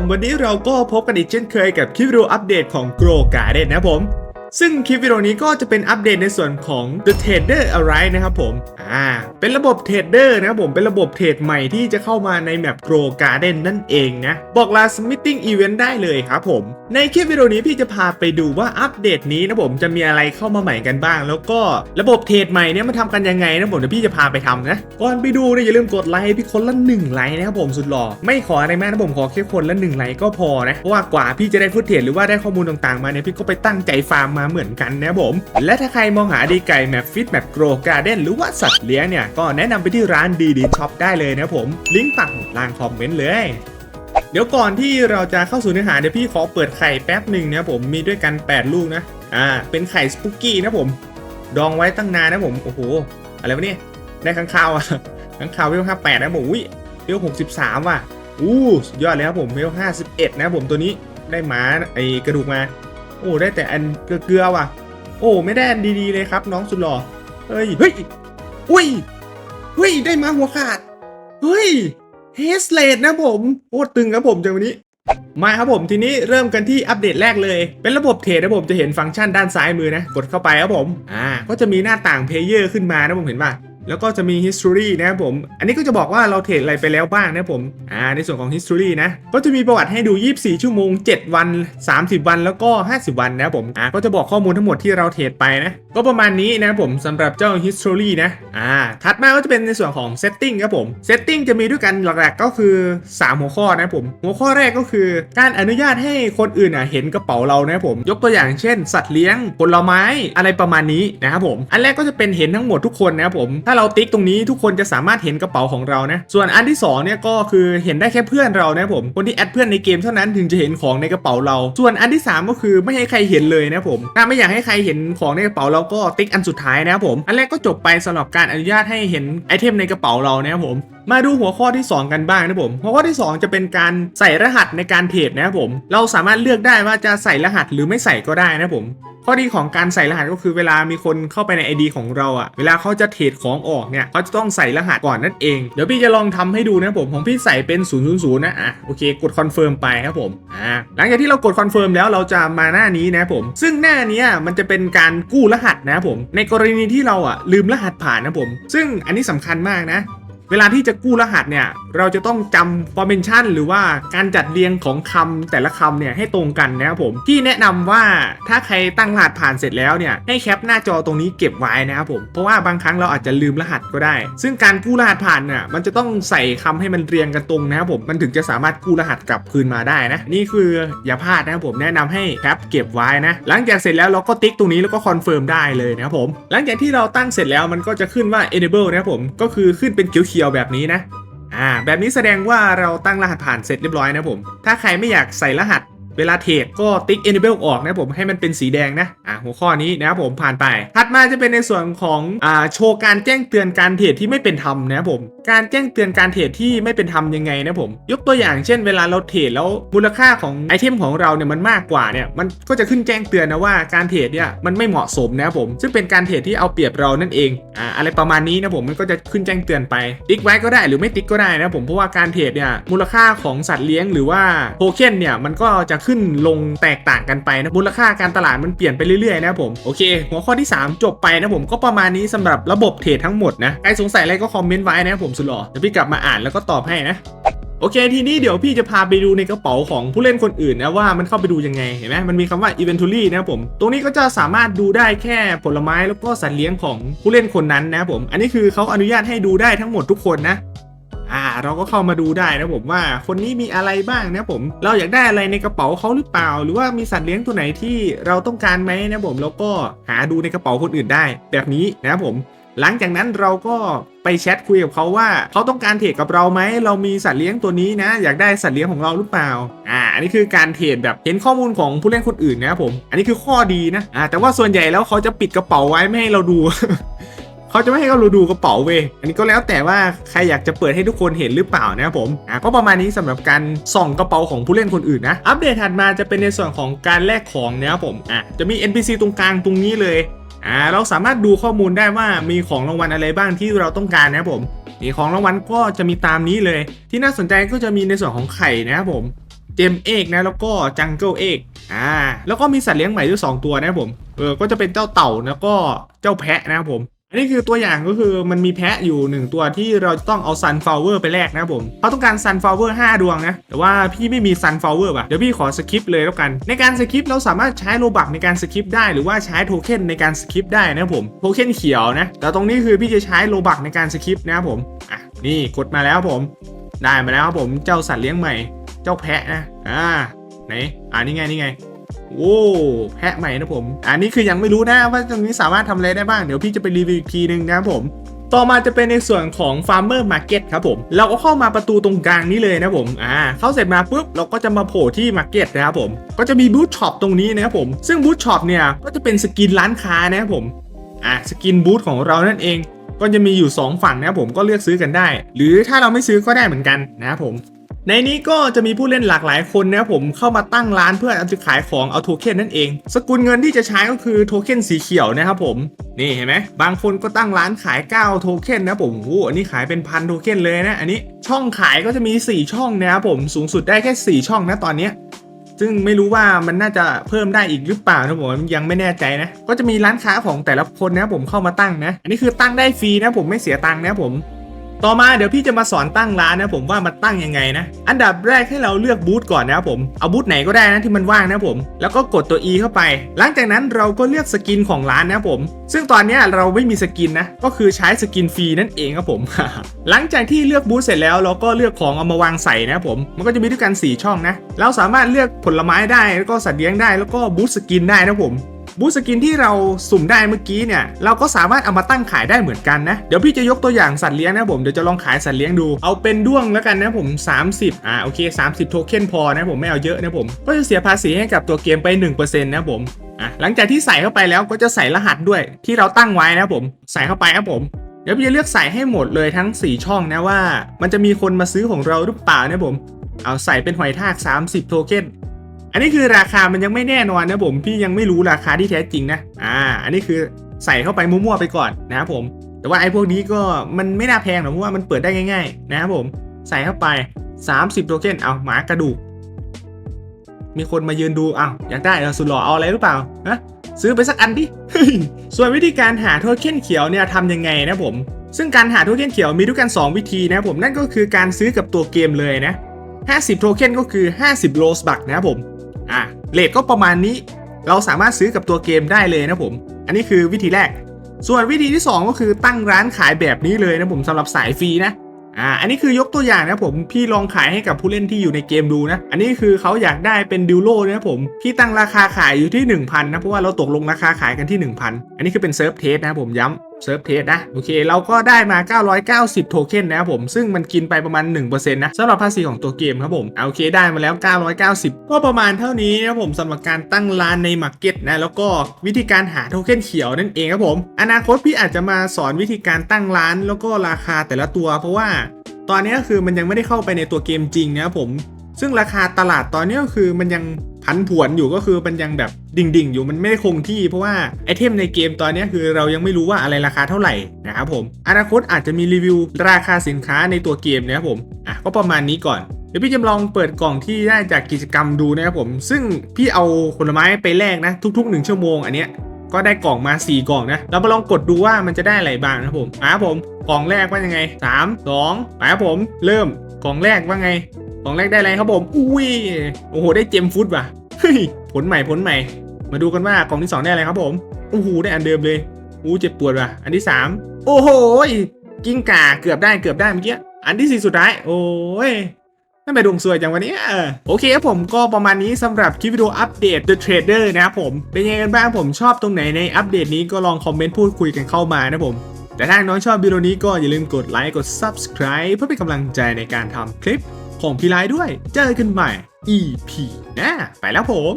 ผมวันนี้เราก็พบกันอีกเช่นเคยกับคลิปวิดีโออัปเดตของ Grow Garden นะผม ซึ่งคลิปวิดีโอนี้ก็จะเป็นอัปเดตในส่วนของ The Trader Arise นะครับผม อ่า เป็นระบบเทรดเดอร์นะครับผม เป็นระบบเทรดใหม่ที่จะเข้ามาในแมป Grow Garden นั่นเองนะ บอกลา Smithing Event ได้เลยครับผม ในคลิปวิดีโอนี้พี่จะพาไปดูว่าอัปเดตนี้นะผมจะมีอะไรเข้ามาใหม่กันบ้าง แล้วก็ระบบเทรดใหม่เนี่ยมันทำกันยังไงนะผมเดี๋ยวพี่จะพาไปทำนะ ก่อนไปดูเนี่ยอย่าลืมกดไลค์พี่คนละหนึ่งไลค์นะครับผมสุดหล่อ ไม่ขออะไรมากนะผมขอแค่คนละหนึ่งไลค์ก็พอนะ เพราะว่ากว่าพี่จะได้ฟุตเทรดหรือว่าได้ข้อมูลต่างๆมาเนี่ยพี่ก็ไปตั้งใจฟาร์มมาเหมือนกันนะผม และถ้าใครมองหาดีไก่แมปฟิตแมปโกรการ์เด้นหรือว่าสัตว์เลี้ยงเนี่ย ก็แนะนำไปที่ร้านดีดีช็อปได้เลยนะผม ลิงก์ปักหมุดล่างคอมเมนต์เลยเดี๋ยวก่อนที่เราจะเข้าสู่เนื้อหาเดี๋ยวพี่ขอเปิดไข่แป๊บหนึ่งนะผมมีด้วยกัน 8 ลูกนะอ่าเป็นไข่สปุกกี้นะผม ดองไว้ตั้งนานนะผมโอ้โหอะไรวะเนี่ยได้ข้างข่าวอะข้างข่าวเวลห้าแปดนะผมอุ้ยเวลหกสิบสามว่ะอู้ยอดเลยครับผมเวลห้าสิบเอ็ดนะผมตัวนี้ได้หมาไอกระดูกมา โอ้ได้แต่อันเกลือว่ะ โอ้ไม่ได้อันดีๆเลยครับ น้องสุดหล่อเฮ้ยเฮ้ยอุ้ยเฮ้ยได้มาหัวขาดเฮ้ยเฮสเลดนะผมโคตรตึงครับผมจังวันนี้มาครับผมทีนี้เริ่มกันที่อัปเดตแรกเลย เป็นระบบเทรดนะผมจะเห็นฟังก์ชันด้านซ้ายมือนะ กดเข้าไปครับผมอ่าก็จะมีหน้าต่างเพลเยอร์ขึ้นมานะผมเห็นป่ะ แล้วก็จะมี history นะครับผม อันนี้ก็จะบอกว่าเราเทรดอะไรไปแล้วบ้างนะผม อ่า ในส่วนของ history นะ ก็จะมีประวัติให้ดู 24 ชั่วโมง 7 วัน 30 วัน แล้วก็ 50 วันนะครับผม อ่า ก็จะบอกข้อมูลทั้งหมดที่เราเทรดไปนะ ก็ประมาณนี้นะผมสำหรับเจ้า history นะ อ่า ถัดมาก็จะเป็นในส่วนของ setting ครับผม setting จะมีด้วยกันหลักๆก็คือ 3 หัวข้อนะผม หัวข้อแรกก็คือ การอนุญาตให้คนอื่นอะเห็นกระเป๋าเรานะผม ยกตัวอย่างเช่น สัตว์เลี้ยง ผลไม้ อะไรประมาณนี้นะครับผม อันแรกก็จะเป็นเห็นทั้งหมดทุกคนนะครับผม ถ้าเราติ๊กตรงนี้ทุกคนจะสามารถเห็นกระเป๋าของเรานะ ส่วนอันที่สองเนี่ยก็คือเห็นได้แค่เพื่อนเรานะผม คนที่แอดเพื่อนในเกมเท่านั้นถึงจะเห็นของในกระเป๋าเรา ส่วนอันที่สามก็คือไม่ให้ใครเห็นเลยนะผมถ้าไม่อยากให้ใครเห็นของในกระเป๋าเราก็ติ๊กอันสุดท้ายนะครับผม อันแรกก็จบไปสำหรับการอนุญาตให้เห็นไอเทมในกระเป๋าเรานะครับผม มาดูหัวข้อที่ 2 กันบ้างนะผม หัวข้อที่ 2 จะเป็นการใส่รหัสในการเทรดนะครับผม เราสามารถเลือกได้ว่าจะใส่รหัสหรือไม่ใส่ก็ได้นะผม ข้อดีของการใส่รหัสก็คือเวลามีคนเข้าไปใน ID ของเราอะเวลาเขาจะเทรดของออกเนี่ยเขาจะต้องใส่รหัสก่อนนั่นเอง เดี๋ยวพี่จะลองทำให้ดูนะผมของพี่ใส่เป็น 0 0 0 นะอะโอเค กดคอนเฟิร์มไปครับผมอ่าหลังจากที่เรากดคอนเฟิร์มแล้วเราจะมาหน้านี้นะผม ซึ่งหน้านี้มันจะเป็นการกู้รหัสนะผม ในกรณีที่เราอะลืมรหัสผ่านนะผม ซึ่งอันนี้สำคัญมากนะ เวลาที่จะกู้รหัสเนี่ย เราจะต้องจำ formation หรือว่าการจัดเรียงของคำแต่ละคำเนี่ยให้ตรงกันนะครับผมที่แนะนำว่าถ้าใครตั้งรหัสผ่านเสร็จแล้วเนี่ยให้แคปหน้าจอตรงนี้เก็บไว้นะครับผมเพราะว่าบางครั้งเราอาจจะลืมรหัสก็ได้ ซึ่งการกู้รหัสผ่านเนี่ยมันจะต้องใส่คำให้มันเรียงกันตรงนะครับผมมันถึงจะสามารถกู้รหัสกลับคืนมาได้นะนี่คืออย่าพลาดนะครับผมแนะนำให้แคปเก็บไว้นะหลังจากเสร็จแล้วเราก็ติ๊กตรงนี้แล้วก็คอนเฟิร์มได้เลยนะครับผมหลังจากที่เราตั้งเสร็จแล้วมันก็จะขึ้นว่า enable นะครับผมก็คือขึ้นเป็นเขียวๆแบบนี้นะอ่าแบบนี้แสดงว่าเราตั้งรหัสผ่านเสร็จเรียบร้อยนะผม ถ้าใครไม่อยากใส่รหัส เวลาเทรดก็ติ๊ก enable ออกนะผมให้มันเป็นสีแดงนะอ่าหัวข้อนี้นะครับผมผ่านไป ถัดมาจะเป็นในส่วนของอ่าโชว์การแจ้งเตือนการเทรดที่ไม่เป็นธรรมนะครับผมการแจ้งเตือนการเทรดที่ไม่เป็นธรรมยังไงนะผม ยกตัวอย่างเช่นเวลาเราเทรดแล้วมูลค่าของไอเทมของเราเนี่ยมันมากกว่าเนี่ยมันก็จะขึ้นแจ้งเตือนนะว่าการเทรดเนี่ยมันไม่เหมาะสมนะครับผมซึ่งเป็นการเทรดที่เอาเปรียบเรานั่นเองอ่าอะไรประมาณนี้นะผมมันก็จะขึ้นแจ้งเตือนไป ติ๊กไว้ก็ได้หรือไม่ติ๊กก็ได้นะผมเพราะว่าการเทรดเนี่ยมูลค่าของสัตว์เลี้ยงหรือว่าโทเค็นเนี่ยมันก็จะขึ้นลงแตกต่างกันไปนะมูลค่าการตลาดมันเปลี่ยนไปเรื่อยๆนะผมโอเค หัวข้อที่ 3 จบไปนะผมก็ประมาณนี้สำหรับระบบเทรดทั้งหมดนะใครสงสัยอะไรก็คอมเมนต์ไว้นะผมสุดหล่อเดี๋ยวพี่กลับมาอ่านแล้วก็ตอบให้นะโอเคทีนี้เดี๋ยวพี่จะพาไปดูในกระเป๋าของผู้เล่นคนอื่นนะว่ามันเข้าไปดูยังไงเห็นไหมมันมีคำว่า inventory นะผม ตรงนี้ก็จะสามารถดูได้แค่ผลไม้แล้วก็สัตว์เลี้ยงของผู้เล่นคนนั้นนะผม อันนี้คือเขาอนุญาตให้ดูได้ทั้งหมดทุกคนนะ เราก็เข้ามาดูได้นะผมว่าคนนี้มีอะไรบ้างนะผม เราอยากได้อะไรในกระเป๋าเขาหรือเปล่า หรือว่ามีสัตว์เลี้ยงตัวไหนที่เราต้องการไหมนะผมแล้วก็หาดูในกระเป๋าคนอื่นได้ แบบนี้นะผมหลังจากนั้นเราก็ไปแชทคุยกับเขาว่าเขาต้องการเทรดกับเราไหมเรามีสัตว์เลี้ยงตัวนี้นะ อยากได้สัตว์เลี้ยงของเราหรือเปล่าอ่าอันนี้คือการเทรดแบบเห็นข้อมูลของผู้เล่นคนอื่นนะครับผม อันนี้คือข้อดีนะอ่าแต่ว่าส่วนใหญ่แล้วเขาจะปิดกระเป๋าไว้ไม่ให้เราดู เขาจะไม่ให้เราดูกระเป๋าเว้ยอันนี้ก็แล้วแต่ว่าใครอยากจะเปิดให้ทุกคนเห็นหรือเปล่านะครับผมอะก็ประมาณนี้สำหรับการส่องกระเป๋าของผู้เล่นคนอื่นนะ อัปเดตถัดมาจะเป็นในส่วนของการแลกของนะครับผมอะจะมี NPC ตรงกลางตรงนี้เลยอ่าเราสามารถดูข้อมูลได้ว่ามีของรางวัลอะไรบ้างที่เราต้องการนะครับผมนี่ของรางวัลก็จะมีตามนี้เลย ที่น่าสนใจก็จะมีในส่วนของไข่นะครับผมเจมเอกนะแล้วก็จังเกิลเอกอ่าแล้วก็มีสัตว์เลี้ยงใหม่ด้วยสองตัวนะครับผมเออก็จะเป็นเจ้าเต่าแล้วก็เจ้าแพะนะครับผม อันนี้คือตัวอย่างก็คือมันมีแพะอยู่หนึ่งตัวที่เราจะต้องเอาซันฟลาวเวอร์ไปแลกนะผมเขาต้องการซันฟลาวเวอร์5ดวงนะ แต่ว่าพี่ไม่มีซันฟลาวเวอร์ป่ะ เดี๋ยวพี่ขอสคิปเลยแล้วกัน ในการสคิปเราสามารถใช้โลบักในการสคิปได้หรือว่าใช้โทเค็นในการสคิปได้นะผมโทเค็นเขียวนะ แต่ตรงนี้คือพี่จะใช้โลบักในการสคิปนะครับผมอะนี่กดมาแล้วผม ได้มาแล้วครับผมเจ้าสัตว์เลี้ยงใหม่ เจ้าแพะนะอ่าไหนอ่านี่ไงนี่ไง โอ้แพะใหม่นะผม อันนี้คือยังไม่รู้นะว่าตรงนี้สามารถทำอะไรได้บ้าง เดี๋ยวพี่จะไปรีวิวอีกทีนึงนะครับผม ต่อมาจะเป็นในส่วนของ Farmer Market ครับผม เราก็เข้ามาประตูตรงกลางนี้เลยนะผม อ่า เข้าเสร็จมาปุ๊บเราก็จะมาโผล่ที่ Market นะครับผม ก็จะมีบูธช็อปตรงนี้นะครับผม ซึ่งบูธช็อปเนี่ยก็จะเป็นสกินร้านค้านะครับผม อ่าสกินบูธของเรานั่นเอง ก็จะมีอยู่ 2 ฝั่งนะครับผมก็เลือกซื้อกันได้ หรือถ้าเราไม่ซื้อก็ได้เหมือนกันนะครับผม ในนี้ก็จะมีผู้เล่นหลากหลายคนนะครับผมเข้ามาตั้งร้านเพื่อจะขายของเอาโทเค็นนั่นเอง สกุลเงินที่จะใช้ก็คือโทเค็นสีเขียวนะครับผมนี่เห็นไหมบางคนก็ตั้งร้านขาย 9 โทเค็นนะผมโอ้อันนี้ขายเป็นพันโทเค็นเลยนะ อันนี้ช่องขายก็จะมี 4 ช่องนะครับผมสูงสุดได้แค่ 4 ช่องนะตอนนี้ซึ่งไม่รู้ว่ามันน่าจะเพิ่มได้อีกหรือเปล่านะผมยังไม่แน่ใจนะ ก็จะมีร้านค้าของแต่ละคนนะผมเข้ามาตั้งนะ อันนี้คือตั้งได้ฟรีนะผมไม่เสียตังค์นะผม ต่อมาเดี๋ยวพี่จะมาสอนตั้งร้านนะผมว่ามันตั้งยังไงนะ อันดับแรกให้เราเลือกบูธก่อนนะครับผม เอาบูธไหนก็ได้นะที่มันว่างนะผม แล้วก็กดตัว E เข้าไป หลังจากนั้นเราก็เลือกสกินของร้านนะผม ซึ่งตอนนี้เราไม่มีสกินนะ ก็คือใช้สกินฟรีนั่นเองครับผม หลังจากที่เลือกบูธเสร็จแล้วเราก็เลือกของเอามาวางใส่นะครับผม มันก็จะมีด้วยกัน 4 ช่องนะ เราสามารถเลือกผลไม้ได้แล้วก็สัตว์เลี้ยงได้แล้วก็บูธสกินได้นะผม บูสกินที่เราสุ่มได้เมื่อกี้เนี่ยเราก็สามารถเอามาตั้งขายได้เหมือนกันนะ เดี๋ยวพี่จะยกตัวอย่างสัตว์เลี้ยงนะผมเดี๋ยวจะลองขายสัตว์เลี้ยงดูเอาเป็นด้วงแล้วกันนะผม 30อ่าโอเค 30 โทเค็นพอนะผมไม่เอาเยอะนะผม ก็จะเสียภาษีให้กับตัวเกมไป 1%นะผมอะหลังจากที่ใส่เข้าไปแล้วก็จะใส่รหัสด้วยที่เราตั้งไว้นะผมใส่เข้าไปครับผมเดี๋ยวพี่จะเลือกใส่ให้หมดเลยทั้ง 4 ช่องนะว่า มันจะมีคนมาซื้อของเราหรือเปล่านะผม เอาใส่เป็นหอยทาก 30 โทเค็น อันนี้คือราคามันยังไม่แน่นอนนะผมพี่ยังไม่รู้ราคาที่แท้จริงนะอ่า อันนี้คือใส่เข้าไปมั่วๆไปก่อนนะครับผม แต่ว่าไอ้พวกนี้ก็มันไม่น่าแพงหรอกเพราะว่ามันเปิดได้ง่าย ๆ นะครับผมใส่เข้าไป 30โทเค็นเอาหมากระดูก มีคนมายืนดูอ้าวอยากได้เรอสุดหล่อเอาอะไรหรือเปล่าฮะซื้อไปสักอันดิส่วนวิธีการหาโทเค็นเขียวเนี่ยทำยังไงนะผม ซึ่งการหาโทเค็นเขียวมีด้วยกัน 2 วิธีนะผมนั่นก็คือการซื้อกับตัวเกมเลยนะ50โทเค็นก็คือ 50โรสบักนะครับผม อะเลทก็ประมาณนี้ เราสามารถซื้อกับตัวเกมได้เลยนะผม อันนี้คือวิธีแรก ส่วนวิธีที่ 2 ก็คือตั้งร้านขายแบบนี้เลยนะผมสำหรับสายฟรีนะอ่าอันนี้คือยกตัวอย่างนะผมพี่ลองขายให้กับผู้เล่นที่อยู่ในเกมดูนะ อันนี้คือเขาอยากได้เป็นดิวโลนะผมพี่ตั้งราคาขายอยู่ที่ 1,000นะเพราะว่าเราตกลงราคาขายกันที่ 1,000 อันนี้คือเป็นเซิร์ฟเทสนะผมย้ำ เซิร์ฟเทสนะโอเค เราก็ได้มา 990 โทเค็นนะครับผมซึ่งมันกินไปประมาณ 1%นะสำหรับภาษีของตัวเกมครับผมโอเคได้มาแล้ว 990 ก็ประมาณเท่านี้นะครับผมสำหรับการตั้งร้านในมาร์เก็ตนะแล้วก็วิธีการหาโทเค็นเขียวนั่นเองครับผม อนาคตพี่อาจจะมาสอนวิธีการตั้งร้าน แล้วก็ราคาแต่ละตัวเพราะว่า ตอนนี้ก็คือมันยังไม่ได้เข้าไปในตัวเกมจริงนะครับผม ซึ่งราคาตลาดตอนนี้ก็คือมันยัง ผันผวนอยู่ก็คือมันยังแบบดิ่งๆ อยู่มันไม่ได้คงที่เพราะว่าไอเทมในเกมตอนนี้คือเรายังไม่รู้ว่าอะไรราคาเท่าไหร่นะครับผมอนาคตอาจจะมีรีวิวราคาสินค้าในตัวเกมนะครับผมอะก็ประมาณนี้ก่อนเดี๋ยวพี่จะลองเปิดกล่องที่ได้จากกิจกรรมดูนะครับผม ซึ่งพี่เอาผลไม้ไปแลกนะ ทุกๆ 1 ชั่วโมง อันเนี้ยก็ได้กล่องมา 4 กล่องนะเรามาลองกดดูว่ามันจะได้อะไรบ้างนะผมอะครับผมกล่องแรกว่ายังไง 3 2ไปครับผม เริ่มกล่องแรกว่าไงกล่องแรกได้อะไรครับผม อุ้ยโอ้โหได้เจมฟุตว่ะ ฮ้ยผลใหม่ผลใหม่ มาดูกันว่ากล่องที่ 2 ได้อะไรครับผมโอ้โหได้อันเดิมเลยอู้เจ็บปวดว่ะ อันที่ 3 โอ้โหกิ้งก่าเกือบได้เกือบได้เมื่อกี้อันที่สี่สุดท้าย โอ้ยทำไมดวงสวยจังวันนี้โอเคครับผมก็ประมาณนี้สำหรับคลิปวิดีโออัปเดต The Trader นะครับผม เป็นยังไงกันบ้างผมชอบตรงไหนในอัปเดตนี้ก็ลองคอมเมนต์พูดคุยกันเข้ามานะผม แต่ถ้าน้องชอบวิดีโอนี้ก็อย่าลืมกดไลค์กด Subscribe เพื่อเป็นกำลังใจในการทำคลิป ของพี่ไลด้วย เจอกันใหม่ EP หน้าไปแล้วผม